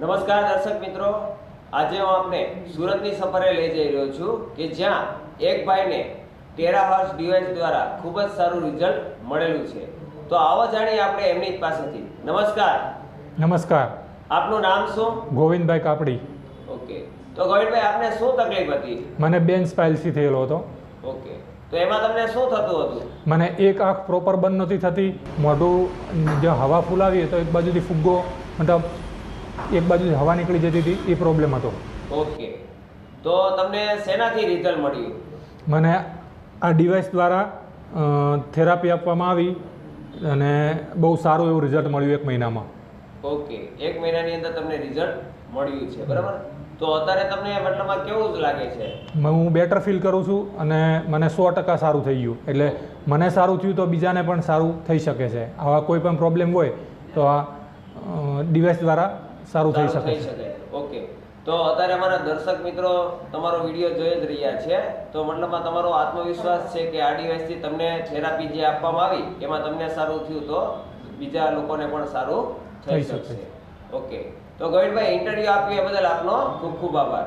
નમસ્કાર દર્શક મિત્રો. આજે હું આપને સુરતની સફરે લઈ જઈ રહ્યો છું કે જ્યાં એક ભાઈને ટેરાહર્સ ડિવાઇસ દ્વારા ખૂબ જ સારું રિઝલ્ટ મળેલું છે. તો આવો જાણીએ આપણે એમની જ પાસેથી. નમસ્કાર. નમસ્કાર. આપનું નામ શું? ગોવિંદભાઈ કાપડી. ઓકે. તો ગોવિંદભાઈ આપને શું તકલીફ હતી? મને બેન સ્પાઇલસી થયેલો હતો. ઓકે. તો એમાં તમને શું થતું હતું? મને એક આંખ પ્રોપર બંધ નથી થતી. મોઢું જે હવા ફૂલાવીએ તો એક બાજુથી ફુગ્ગો મતલબ એક બાજુ હવા નીકળી જતી હતી એ પ્રોબ્લેમ હતો. ઓકે. તો તમને શેનાથી રિઝલ્ટ મળ્યું? મને આ ડિવાઇસ દ્વારા થેરાપી આપવામાં આવી અને બહુ સારું એવું રિઝલ્ટ મળ્યું એક મહિનામાં. ઓકે. એક મહિનાની અંદર તમને રિઝલ્ટ મળ્યું છે બરાબર? તો અત્યારે તમને મતલબમાં કેવું લાગે છે? હું બેટર ફીલ કરું છું અને મને સો ટકા સારું થઈ ગયું. એટલે મને સારું થયું તો બીજાને પણ સારું થઈ શકે છે. આવા કોઈ પણ પ્રોબ્લેમ હોય તો આ ડિવાઇસ દ્વારા સારું થઈ શકે છે. ઓકે. તો અત્યારે અમારા દર્શક મિત્રો તમારો વીડિયો જોઈ જ રહ્યા છે. તો મતલબમાં તમારો આત્મવિશ્વાસ છે કે આ ડિવાઇસથી તમને થેરાપી જે આપવામાં આવી એમાં તમને સારું થયું તો બીજા લોકોને પણ સારું થઈ શકશે. ઓકે. તો ગોવિંદભાઈ ઇન્ટરવ્યુ આપ્યું એ બદલ આપનો ખૂબ ખૂબ આભાર.